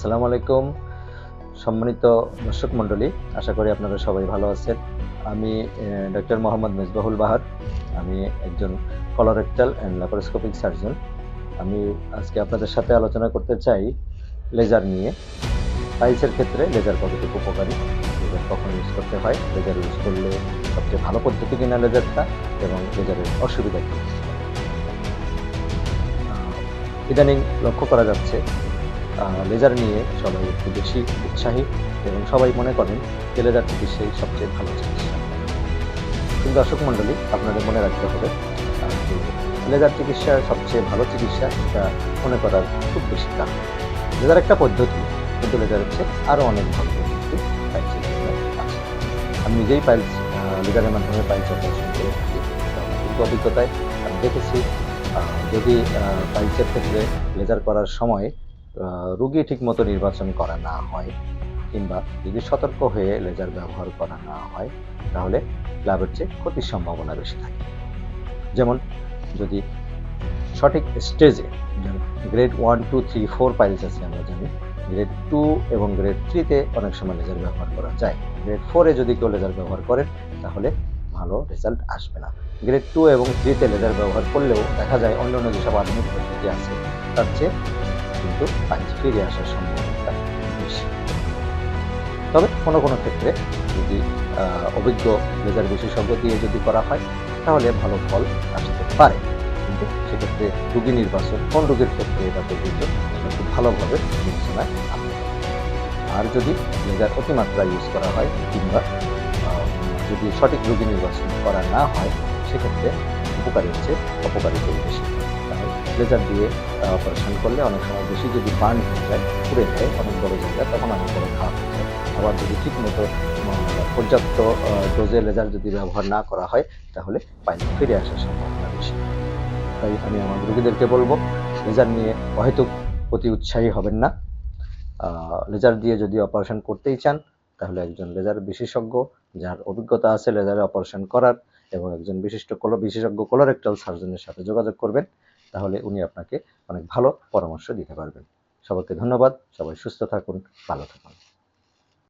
আসসালামু আলাইকুম, সম্মানিত দর্শক মণ্ডলী, আশা করি আপনারা সবাই ভালো আছেন। আমি ডক্টর মোহাম্মদ মেজবাহুল বাহার, আমি একজন কলোরেক্টাল অ্যান্ড ল্যাপারোস্কোপিক সার্জন আমি আজকে আপনাদের সাথে আলোচনা করতে চাই লেজার নিয়ে। পাইলসের ক্ষেত্রে লেজার কতটুকু উপকারী? লেজার কখন ইউজ করতে হয়? লেজার ইউজ করলে সবচেয়ে ভালো পদ্ধতি কিনা লেজারটা এবং লেজারের অসুবিধা কী? ইদানিং লক্ষ্য করা যাচ্ছে লেজার নিয়ে সবাই একটু বেশি উৎসাহী এবং সবাই মনে করেন যে লেজার চিকিৎসাই সবচেয়ে ভালো চিকিৎসা কিন্তু দর্শক মণ্ডলী, আপনাদের মনে রাখতে হবে লেজার চিকিৎসা সবচেয়ে ভালো চিকিৎসা এটা মনে করার খুব বেশি কারণ। লেজার একটা পদ্ধতি, কিন্তু লেজার হচ্ছে আরও অনেক ভালো পদ্ধতি পাইলস আছে। আমি নিজেই পাইলস লেজারের মাধ্যমে পাইলস অপারেশন করে থাকি। আমার অভিজ্ঞতায় আমি দেখেছি যদি পাইলসের ক্ষেত্রে লেজার করার সময় রুগী ঠিকমতো নির্বাচন করা না হয় কিংবা যদি সতর্ক হয়ে লেজার ব্যবহার করা না হয়, তাহলে লাভের চেয়ে ক্ষতির সম্ভাবনা বেশি থাকে। যেমন যদি সঠিক স্টেজে grade one two three four piles আছে আমরা জানি গ্রেড টু এবং গ্রেড থ্রিতে অনেক সময় লেজার ব্যবহার করা যায়। গ্রেড ফোরে যদি কেউ লেজার ব্যবহার করেন, তাহলে ভালো রেজাল্ট আসবে না। গ্রেড টু এবং থ্রিতে লেজার ব্যবহার করলেও দেখা যায় অন্য অন্যান্য যেসব আধুনিক পদ্ধতি আছে, তার চেয়ে কিন্তু পাইলস ফিরে আসার সম্ভাবনাটা বেশি। তবে কোনো কোনো ক্ষেত্রে যদি অভিজ্ঞ লেজার বিশেষজ্ঞ দিয়ে যদি করা হয়, তাহলে ভালো ফল আসতে পারে। কিন্তু সেক্ষেত্রে রুগী নির্বাচন, কোন রোগের ক্ষেত্রে এটা প্রযোজ্য, সেটা খুব ভালোভাবে বিবেচনায় আর যদি লেজার অতিমাত্রা ইউজ করা হয় কিংবা যদি সঠিক রোগী নির্বাচন করা না হয়, সেক্ষেত্রে উপকারী হচ্ছে অপকারিতাই বেশি কারণ লেজার দিয়ে অপারেশন করলে অনেক সময় বেশি যদি বার্ন হয়ে যায়, পুড়ে যায়, অনেক বড় জায়গা তখন অনেক বড় খারাপ হয়ে যায়। আবার যদি ঠিক মতো পর্যাপ্ত ডোজে লেজার যদি ব্যবহার না করা হয়, তাহলে পাইল ফিরে আসার সম্ভাবনা বেশি। তাই আমি আমার রোগীদেরকে বলব লেজার নিয়ে অহেতুক অতি উৎসাহী হবেন না। লেজার দিয়ে যদি অপারেশন করতেই চান, তাহলে একজন লেজার বিশেষজ্ঞ, যার অভিজ্ঞতা আছে লেজারে অপারেশন করার, এবং একজন বিশিষ্ট বিশেষজ্ঞ কোলোরেক্টাল সার্জনের সাথে যোগাযোগ করবেন। তাহলে উনি আপনাকে অনেক ভালো পরামর্শ দিতে পারবেন। সবাইকে ধন্যবাদ। সবাই সুস্থ থাকুন, ভালো থাকুন।